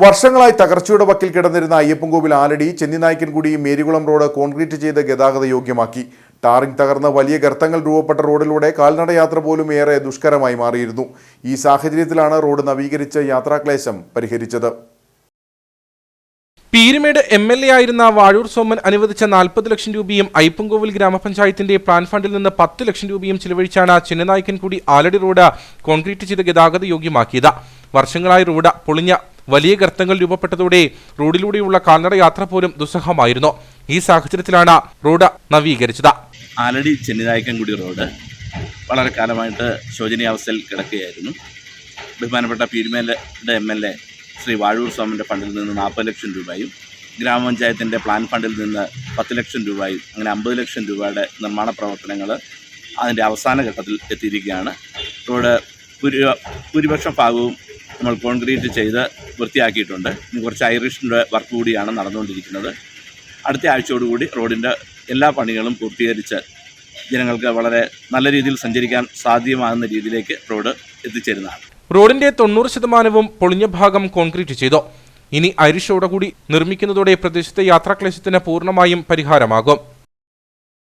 വർഷങ്ങളായി തകർച്ചയുടെ വക്കിൽ കിടന്നിരുന്ന അയ്യപ്പൻകോവിൽ ആലടി ചെന്നിനായ്ക്കൻകുടി മേരികുളം റോഡ് കോൺക്രീറ്റ് ചെയ്ത് ഗതാഗത യോഗ്യമാക്കി. ടാറിംഗ് തകർന്ന വലിയ ഗർത്തങ്ങൾ രൂപപ്പെട്ട റോഡിലൂടെ കാൽനടയാത്ര പോലും ഏറെ ദുഷ്കരമായി മാറിയിരുന്നു. ഈ സാഹചര്യത്തിലാണ് റോഡ് നവീകരിച്ച് യാത്രാക്ലേശം പരിഹരിച്ചത്. പീരുമേട് എം എൽ എ ആയിരുന്ന വാഴൂർ സോമൻ അനുവദിച്ച നാൽപ്പത് ലക്ഷം രൂപയും അയ്യപ്പൻകോവിൽ ഗ്രാമപഞ്ചായത്തിന്റെ പ്ലാൻ ഫണ്ടിൽ നിന്ന് പത്ത് ലക്ഷം രൂപയും ചിലവഴിച്ചാണ് ചിന്നനായ്ക്കൻകുടി ആലടി റോഡ് കോൺക്രീറ്റ് ചെയ്ത് ഗതാഗത യോഗ്യമാക്കിയത്. വർഷങ്ങളായി റോഡ് പൊളിഞ്ഞ വലിയ ഗർത്തങ്ങൾ രൂപപ്പെട്ടതോടെ റോഡിലൂടെയുള്ള കാൽനട യാത്ര പോലും ദുസ്സഹമായിരുന്നു. ഈ സാഹചര്യത്തിലാണ് റോഡ് നവീകരിച്ചത്. ആലടി ചെന്നിനായക്കൻകുടി റോഡ് വളരെ കാലമായിട്ട് ശോചനീയാവസ്ഥയിൽ കിടക്കുകയായിരുന്നു. ബഹുമാനപ്പെട്ട പീരുമേലയുടെ M L A Shri Vazhoor സ്വാമിന്റെ ഫണ്ടിൽ നിന്ന് നാൽപ്പത് ലക്ഷം രൂപയും ഗ്രാമപഞ്ചായത്തിന്റെ പ്ലാൻ ഫണ്ടിൽ നിന്ന് പത്ത് ലക്ഷം രൂപയും അങ്ങനെ അമ്പത് ലക്ഷം രൂപയുടെ നിർമ്മാണ പ്രവർത്തനങ്ങൾ അതിന്റെ അവസാന ഘട്ടത്തിൽ എത്തിയിരിക്കുകയാണ്. റോഡ് ഭൂരി ഭൂരിപക്ഷം ഭാഗവും നമ്മൾ കോൺക്രീറ്റ് ചെയ്ത് വൃത്തിയാക്കിയിട്ടുണ്ട്. ഇനി കുറച്ച് ഐറിഷിന്റെ വർക്ക് കൂടിയാണ് നടന്നുകൊണ്ടിരിക്കുന്നത്. അടുത്ത ആഴ്ചയോടുകൂടി റോഡിന്റെ എല്ലാ പണികളും പൂർത്തീകരിച്ച് ജനങ്ങൾക്ക് വളരെ നല്ല രീതിയിൽ സഞ്ചരിക്കാൻ സാധ്യമാകുന്ന രീതിയിലേക്ക് റോഡ് എത്തിച്ചേരുന്നതാണ്. റോഡിന്റെ തൊണ്ണൂറ് ശതമാനവും പൊളിഞ്ഞ ഭാഗം കോൺക്രീറ്റ് ചെയ്തു. ഇനി അരിശോടുകൂടി നിർമ്മിക്കുന്നതോടെ പ്രദേശത്തെ യാത്രാക്ലേശത്തിന് പൂർണമായും പരിഹാരമാകും.